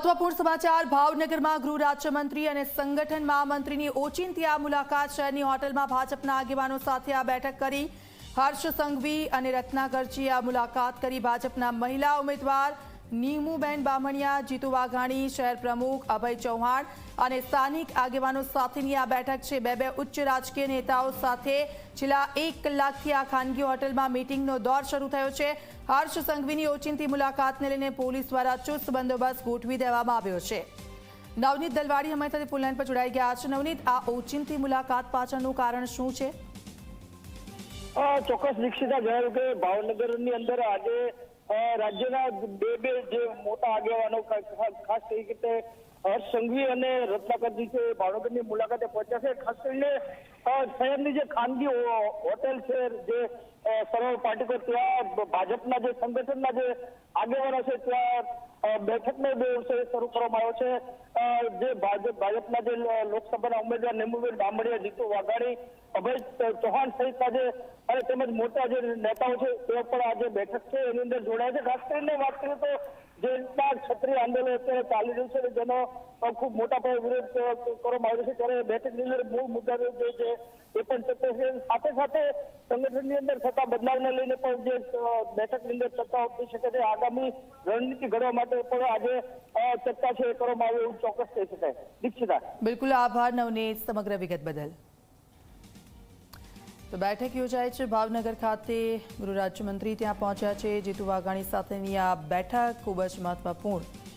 મહત્વપૂર્ણ સમાચાર, ભાવનગરમાં ગૃહ રાજ્યમંત્રી અને સંગઠન મહામંત્રીની ઓચિંતી આ મુલાકાત શહેરની હોટલમાં ભાજપના આગેવાનો સાથે આ બેઠક કરી. હર્ષ સંઘવી અને રત્નાગરજીએ આ મુલાકાત કરી. ભાજપના મહિલા ઉમેદવાર નીમુબેન બામણિયા, જીતુ વાઘાણી, શહેર પ્રમુખ અભય ચૌહાણ અને સ્થાનિક આગેવાનો સાથેની આ બેઠક છે. બે બે ઉચ્ચ રાજકીય નેતાઓ સાથે છેલ્લા એક કલાકથી આ ખાનગી હોટલમાં મીટિંગનો દોર શરૂ થયો છે. હર્ષ સંઘવીની ઓચિંતી મુલાકાતને લઈને પોલીસ દ્વારા ચુસ્ત બંદોબસ્ત ગોઠવી દેવામાં આવ્યો છે. નવનીત દલવાડી અમારી સાથે ફૂલલાઈન પર જોડાઈ ગયા છે. નવનીત, આ ઓચિંતી મુલાકાત પાછળનું કારણ શું છે? ચોક્કસ દીક્ષિતા જણાવ્યું કે ભાવનગરની અંદર આજે રાજ્યના બે બે જે મોટા આગેવાનો, ખાસ કરી રીતે હર્ષ સંઘવી અને રત્નાકરજી છે ભાવનગરની મુલાકાતે પહોંચ્યા છે. ખાસ કરીને શહેરની જે ખાનગી હોટેલ છે, જે સરોવર પાર્ટીકો ત્યાં ભાજપના જે સંગઠનના જે આગેવાનો છે, ત્યાં બેઠકનો દિવસે શરૂ કરવામાં આવ્યો છે. જે ભાજપ, ભાજપના જે લોકસભાના ઉમેદવાર નેમુબેન ડામડિયા, જીતુ વાઘાણી, અભય ચૌહાણ સહિત આજે અને તેમજ મોટા જે નેતાઓ છે, તેઓ પણ આજે બેઠક છે, એની અંદર જોડાયા છે. ખાસ કરીને વાત કરીએ તો જે રીતના ક્ષત્રિય આંદોલન અત્યારે ચાલી રહ્યું છે, જેનો ખૂબ મોટા પાયે વિરોધ કરવામાં આવ્યો છે, ત્યારે બેઠકની અંદર મૂળ મુદ્દા જે છે એ પણ ચર્ચા છે સાથે સાથે સંગઠનની અંદર થતા બદલાવને લઈને પણ જે બેઠક બેઠકની અંદર ચર્ચા થઈ શકે છે. આગામી રણનીતિ ઘડવા માટે પણ આજે ચર્ચા છે એ કરવામાં આવે એવું ચોક્કસ કહી શકાય. દીક્ષિતા. બિલકુલ આભાર નવનીત સમગ્ર વિગત બદલ. તો બેઠક યોજાય છે ભાવનગર ખાતે. ગૃહ રાજ્યમંત્રી ત્યાં પહોંચ્યા છે. જીતુ વાઘાણી સાથેની આ બેઠક ખૂબ જ મહત્વપૂર્ણ.